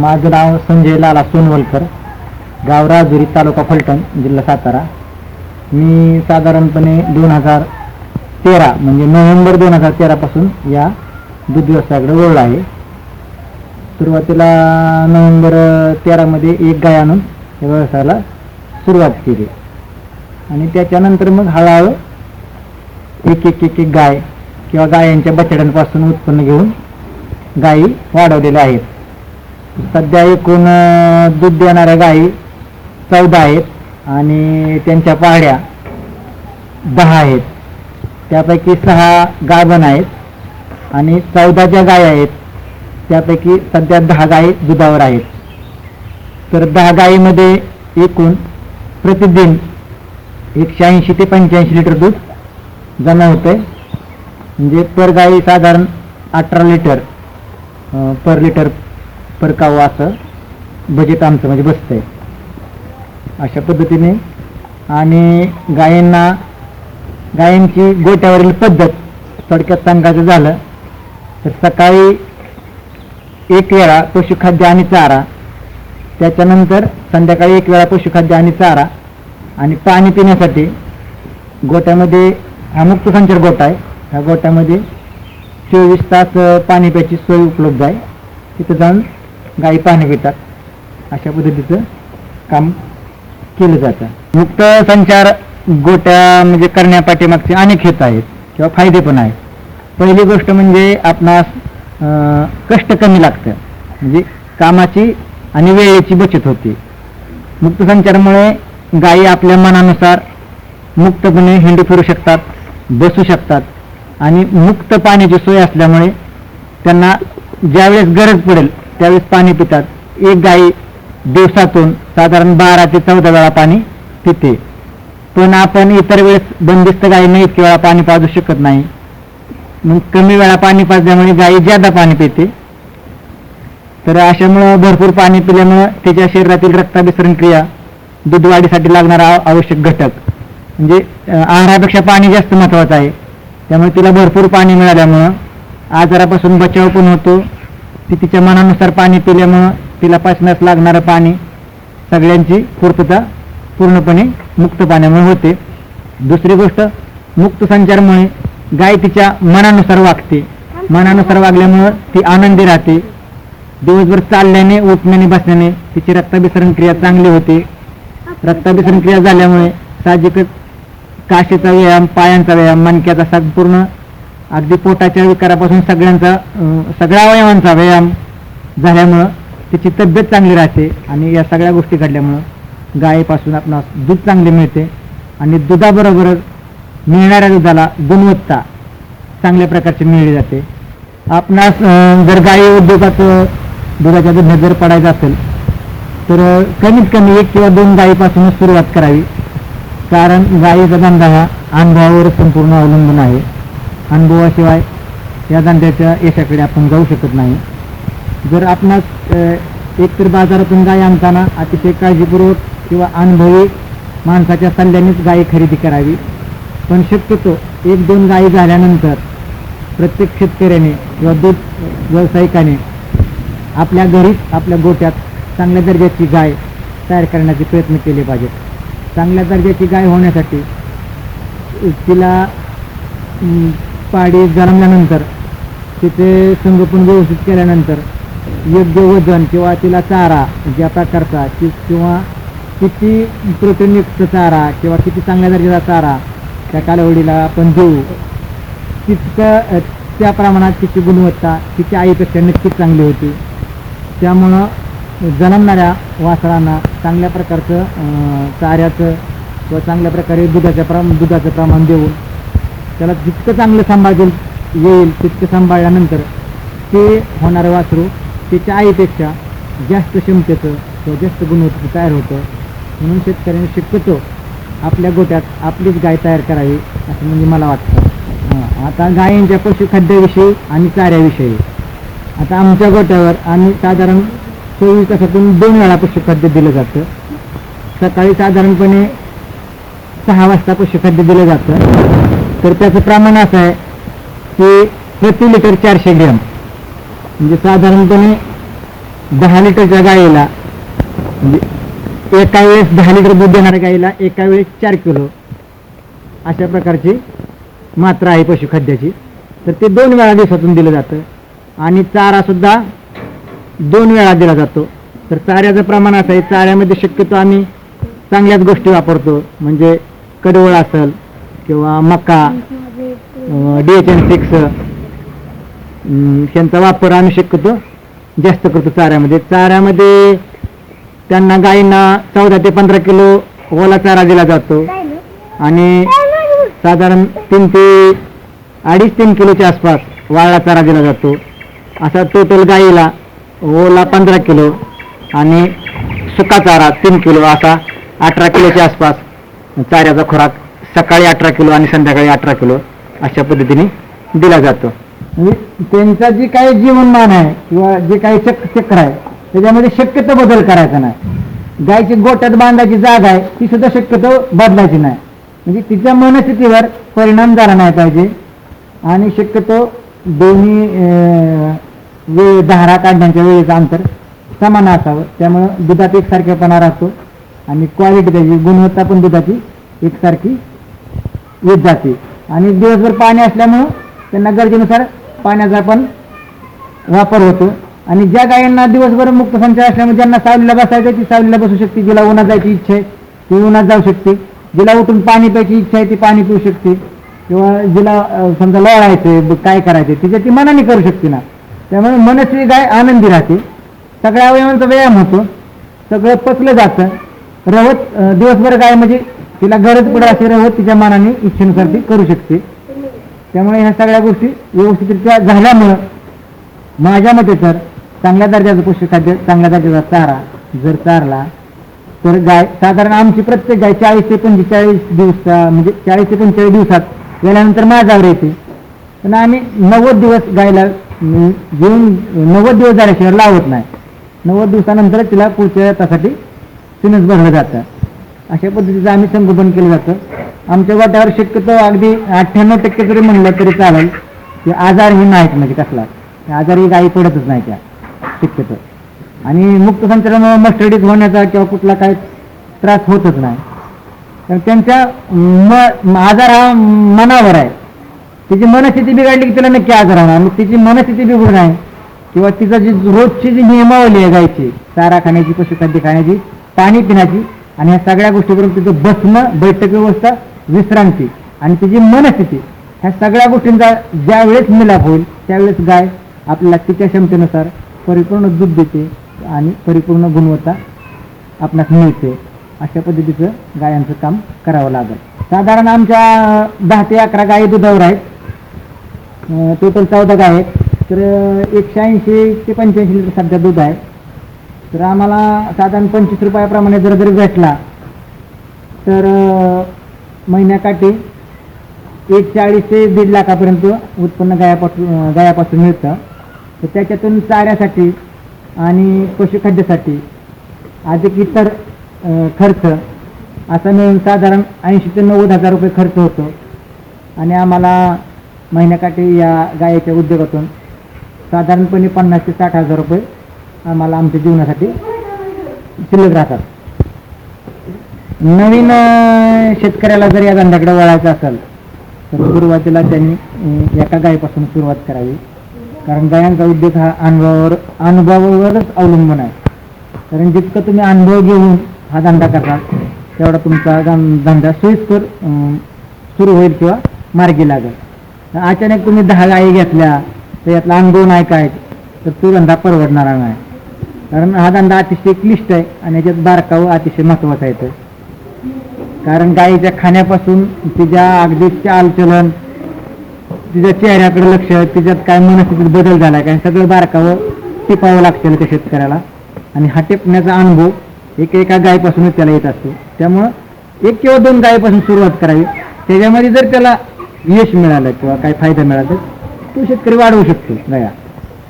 माझं नाव संजय लाला सोनवलकर गाव राजुरी तालुका फलटण जिल्हा सातारा. मी साधारणपणे दोन हजार तेरा म्हणजे नोव्हेंबर दोन हजार तेरापासून या दूध व्यवसायाकडे वळलो आहे. सुरुवातीला नोव्हेंबर तेरामध्ये एक गाय आणून या व्यवसायाला सुरुवात केली. आणि त्याच्यानंतर मग हळूहळू एक एक एक एक गाय किंवा गायांच्या बछड्यांपासून उत्पन्न घेऊन गायी वाढवलेल्या आहेत. सध्या एकूण दूध देणाऱ्या गायी चौदा आहेत आणि त्यांच्या पाड्या दहा आहेत. त्यापैकी सहा गाभण आहेत आणि चौदा ज्या गाय आहेत त्यापैकी सध्या दहा गायी दुधावर आहेत. तर दहा गायीमध्ये एकूण प्रतिदिन एकशे ऐंशी ते पंच्याऐंशी लिटर दूध जमा होते म्हणजे पर गाई साधारण अठरा लिटर पर लिटर पर असं बजेट आमचं म्हणजे बसतंय. अशा पद्धतीने आणि गायींना गायींची गोट्यावरील पद्धत थोडक्यात सांगायचं झालं तर सकाळी एक वेळा पशुखाद्य आणि चारा त्याच्यानंतर संध्याकाळी एक वेळा पशुखाद्य आणि चारा आणि पाणी पिण्यासाठी गोट्यामध्ये हा मुक्त संचार गोटा आहे. ह्या गोट्यामध्ये चोवीस तास पाणी प्यायची सोय उपलब्ध आहे. तिथं जाऊन गाई पाणी पितात अशा पद्धतीचं काम केलं जातं. मुक्त संचार गोट्या म्हणजे करण्यापाठीमागचे अनेक हेत आहेत किंवा फायदे पण आहेत. पहिली गोष्ट म्हणजे आपणास कष्ट कमी लागतं. म्हणजे कामाची आणि वेळेची बचत होते. मुक्त संचारामुळे गायी आपल्या मनानुसार मुक्तपणे हिंडू फिरू शकतात बसू शकतात आणि मुक्त पाण्याची सोय असल्यामुळे त्यांना ज्यावेळेस गरज पडेल त्यावेळेस पाणी पितात. एक गाई दिवसातून साधारण बारा ते चौदा वेळा पाणी पिते. पण आपण इतर वेळेस बंदिस्त गायींना इतके वेळा पाणी पाजू शकत नाही. मग कमी वेळा पाणी पाजल्यामुळे गायी ज्यादा पाणी पिते. तर अशामुळं भरपूर पाणी पिल्यामुळं त्याच्या शरीरातील रक्ताभिसरण क्रिया दूध वाढीसाठी लागणारा आवश्यक घटक. म्हणजे आहारापेक्षा पाणी जास्त महत्वाचं आहे. त्यामुळे तिला भरपूर पाणी मिळाल्यामुळं आजारापासून बचाव पण होतो. ती तिच्या मनानुसार पाणी पिल्यामुळं तिला पाचण्यास लागणारं पाणी सगळ्यांची पूर्तता पूर्णपणे मुक्त पाण्यामुळे होते. दुसरी गोष्ट मुक्त संचारमुळे गाय तिच्या मनानुसार वागते. मनानुसार वागल्यामुळं ती आनंदी राहते. दिवसभर चालल्याने उठण्याने बसण्याने तिची रक्ताभिसरण क्रिया चांगली होते. रक्ताभिसरण क्रिया झाल्यामुळे साहजिकच काशीचा व्यायाम पायांचा व्यायाम मणक्याचा संपूर्ण अगदी पोटाच्या विकारापासून सगळ्यांचा सगळ्या अवयवांचा व्यायाम झाल्यामुळं त्याची तब्येत चांगली राहते आणि या सगळ्या गोष्टी घडल्यामुळं गायीपासून आपणास दूध चांगले मिळते आणि दुधाबरोबरच मिळणाऱ्या दुधाला गुणवत्ता चांगल्या प्रकारची मिळली जाते. आपणास जर गाई उद्योगाचं दुधाच्या दुधात जर पडायचं असेल तर कमीत कमी एक किंवा दोन गायीपासूनच सुरुवात करावी. कारण गायीचा धंदा हा अनुभवावर संपूर्ण अवलंबून आहे. अनुभवाशिवाय या धंद्याच्या यशाकडे आपण जाऊ शकत नाही. जर आपणास एकतर बाजारातून गाय आणताना अतिशय काळजीपूर्वक किंवा अनुभवी माणसाच्या सल्ल्यानेच गायी खरेदी करावी. पण शक्यतो एक दोन गायी झाल्यानंतर प्रत्येक शेतकऱ्याने किंवा दूध व्यावसायिकाने आपल्या घरीच आपल्या गोट्यात चांगल्या दर्जाची गाय तयार करण्याचे प्रयत्न केले पाहिजेत. चांगल्या दर्जाची गाय होण्यासाठी तिला पाडी जन्मल्यानंतर तिचे संगोपन व्यवस्थित केल्यानंतर योग्य वजन किंवा तिला चारा ज्या प्रकारचा कि किंवा किती प्रोटीनयुक्त चारा किंवा किती चांगल्या दर्जाचा चारा त्या कालावडीला आपण देऊ. तितकं त्या प्रमाणात तिची गुणवत्ता तिची आईपेक्षा नक्कीच चांगली होती. त्यामुळं जन्मणाऱ्या वासरांना चांगल्या प्रकारचं चाऱ्याचं किंवा चांगल्या प्रकारे दुधाच्या प्रम दुधाचं प्रमाण देऊन त्याला जितकं चांगलं सांभाळेल येईल तितकं सांभाळल्यानंतर ते होणारं वासरू त्याच्या आईपेक्षा जास्त क्षमतेचं किंवा जास्त गुणवत्तेचं तयार होतं. म्हणून शेतकऱ्यांनी शक्यतो आपल्या गोट्यात आपलीच गाय तयार करावी असं म्हणजे मला वाटतं. आता गायींच्या पशुखाद्याविषयी आणि चाऱ्याविषयी. आता आमच्या गोट्यावर आम्ही साधारण चोवीस तासातून दोन वेळा पशुखाद्य दिलं जातं. सकाळी साधारणपणे सहा वाजता पशुखाद्य दिलं जातं. तर त्याचं प्रमाण असं आहे की प्रति लिटर चारशे ग्रॅम. म्हणजे साधारणपणे दहा लिटरच्या गाईला म्हणजे एका वेळेस दहा लिटर दूध देणाऱ्या गाईला एका वेळेस चार किलो अशा प्रकारची मात्रा आहे पशुखाद्याची. तर ते दोन वेळा दिवसातून दिलं जातं आणि चारासुद्धा दोन वेळा दिला जातो. तर चाऱ्याचं प्रमाण असं आहे चाऱ्यामध्ये शक्यतो आम्ही चांगल्याच गोष्टी वापरतो म्हणजे कडवळ असेल किंवा मका डी एच एन सिक्स यांचा वापर आम्ही शक्यतो जास्त करतो चाऱ्यामध्ये. चाऱ्यामध्ये त्यांना गायींना चौदा ते पंधरा किलो ओला चारा दिला जातो. आणि साधारण तीन ते अडीच तीन किलोच्या आसपास वाळला चारा दिला जातो. असा टोटल गाईला ओला पंधरा किलो आणि सुका चारा तीन किलो असा अठरा किलोच्या आसपास चाऱ्याचा खुराक सकाळी अठरा किलो आणि संध्याकाळी अठरा किलो अशा पद्धतीने दिला जातो. म्हणजे त्यांचा जी काही जीवनमान आहे किंवा जे काही चक चक्र आहे त्याच्यामध्ये शक्यतो बदल करायचा नाही. गायची गोट्यात बांधायची जागा आहे ती सुद्धा शक्यतो बदलायची नाही. म्हणजे तिच्या मनस्थितीवर परिणाम झाला नाही पाहिजे. आणि शक्यतो दोन्ही वेळ धारा काढण्याच्या वेळेचं अंतर समान असावं. त्यामुळं दुधात एकसारखेपणा राहतो आणि क्वालिटी त्याची गुणवत्ता पण दुधाची एकसारखी येत जाते. आणि दिवसभर पाणी असल्यामुळं त्यांना गरजेनुसार पाण्याचा पण वापर होतो. आणि ज्या गायांना दिवसभर मुक्त संचार असल्यामुळे ज्यांना सावलीला बसायचं ती सावलीला बसू शकते. जिला उन्हात जायची इच्छा आहे ती उन्हात जाऊ शकते. जिला उठून पाणी प्यायची इच्छा आहे ती पाणी पिऊ शकते. किंवा जिला समजा लोळायचे काय करायचं तिच्या ती मनाने करू शकते ना. त्यामुळे मनस्वी गाय आनंदी राहते. सगळ्या अवयवांचा व्यायाम होतो. सगळं पचलं जातं. रवत दिवसभर गाय म्हणजे तिला गरज पुढे असे रवत तिच्या मनाने इच्छेनुसार ती करू शकते. त्यामुळे ह्या सगळ्या गोष्टी व्यवस्थितरित्या झाल्यामुळं माझ्या मते तर चांगल्या दर्जाचं पशुखाद्य चांगल्या दर्जाचा चारा जर चारला तर गाय साधारण आमची प्रत्येक गाय चाळीस ते पंचेचाळीस दिवसा म्हणजे चाळीस ते पंचेचाळीस दिवसात गेल्यानंतर माझ्यावर येते. पण आम्ही नव्वद दिवस गायला अं, घेऊन नव्वद दिवस झाल्याशिवाय लावत नाही. नव्वद दिवसानंतर तिला पुढच्या त्यासाठी सिनस भरलं जातं. अशा पद्धतीचं आम्ही संगोपन केलं जातं. आमच्या वाट्यावर शक्यतो अगदी अठ्ठ्याण्णव टक्के जरी म्हणलं तरी चालेल की आजार हे नाहीत म्हणजे कसला. आजार ही गायी पडतच नाही त्या शक्यतो. आणि मुक्त संचारामुळे मस्टडीज होण्याचा किंवा कुठला काही त्रास होतच नाही. तर त्यांच्या म आजार हा मनावर आहे. तिची मनस्थिती बिघडली की तिला नक्की आजार होणार. मग तिची मनस्थिती बिघडू नाही किंवा तिचा जी रोजची जी नियमावली आहे गायची चारा खाण्याची पशुखाद्य खाण्याची पाणी पिण्याची आणि ह्या सगळ्या गोष्टीवरून तिचं बसणं बैठक व्यवस्था विश्रांती आणि तिची मनस्थिती ह्या सगळ्या गोष्टींचा ज्या वेळेस मिलाप होईल त्यावेळेस गाय आपल्याला तिच्या क्षमतेनुसार परिपूर्ण दूध देते आणि परिपूर्ण गुणवत्ता आपणास मिळते. अशा पद्धतीचं गायांचं काम करावं लागेल. साधारण आमच्या दहा ते अकरा गायी दुधावर आहेत. टोटल चौदा गाय आहेत. तर एकशे ऐंशी ते पंच्याऐंशी लिटर सध्या दूध आहे. तर आम्हाला साधारण पंचवीस रुपयाप्रमाणे जर जरी भेटला तर महिन्याकाठी एक चाळीस ते दीड लाखापर्यंत उत्पन्न गायापासून गायापासून मिळतं. तर त्याच्यातून चाऱ्यासाठी आणि पशुखाद्यासाठी अधिक इतर खर्च असा मिळून साधारण ऐंशी ते नव्वद हजार रुपये खर्च होतो. आणि आम्हाला महिन्याकाठी या गायीच्या उद्योगातून साधारणपणे पन्नास ते साठ हजार रुपये आम्हाला आमच्या जीवनासाठी शिल्लक राहतात. नवीन शेतकऱ्याला जर या धंद्याकडे वळायचं असेल तर सुरुवातीला त्यांनी एका गायीपासून सुरुवात करावी. कारण गायांचा उद्योग हा अनुभवावर अनुभवावरच अवलंबून आहे. कारण जितकं तुम्ही अनुभव घेऊन हा धंदा करता तेवढा तुमचा धंदा सोयीस्कर सुरू होईल किंवा मार्गी लागेल. अचानक तुम्ही दहा गायी घेतल्या तर यातला अनुभव नाही काय तर तो धंदा परवडणारा नाही. कारण हा धंदा अतिशय क्लिष्ट आहे आणि याच्यात बारकावं अतिशय महत्त्वाचा येतं कारण गायीच्या खाण्यापासून तिच्या अगदी चालचलन तिच्या चेहऱ्याकडे लक्ष तिच्यात काय मनस्थितीत बदल झाला काय सगळं बारकावं टिपावं लागतं त्या शेतकऱ्याला. आणि हा टिपण्याचा अनुभव एक एका गायीपासूनच त्याला येत असतो. त्यामुळं एक किंवा दोन गायीपासून सुरुवात करावी. त्याच्यामध्ये जर त्याला यश मिळालं किंवा काही फायदा मिळाला तर तो शेतकरी वाढवू शकतो. गाया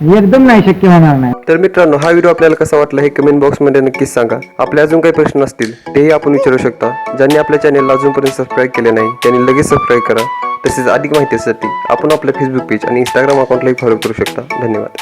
एकदम नाही शक्य होणार नाही. तर मित्रांनो हा व्हिडिओ आपल्याला कसा वाटला हे कमेंट बॉक्समध्ये नक्कीच सांगा. आपले अजून काही प्रश्न असतील तेही आपण विचारू शकता. ज्यांनी आपल्या चॅनेलला अजूनपर्यंत सबस्क्राईब केले नाही त्यांनी लगेच सबस्क्राईब करा. तसेच अधिक माहितीसाठी आपण आपल्या फेसबुक पेज आणि इंस्टाग्राम अकाउंटलाही फॉलो करू शकता. धन्यवाद.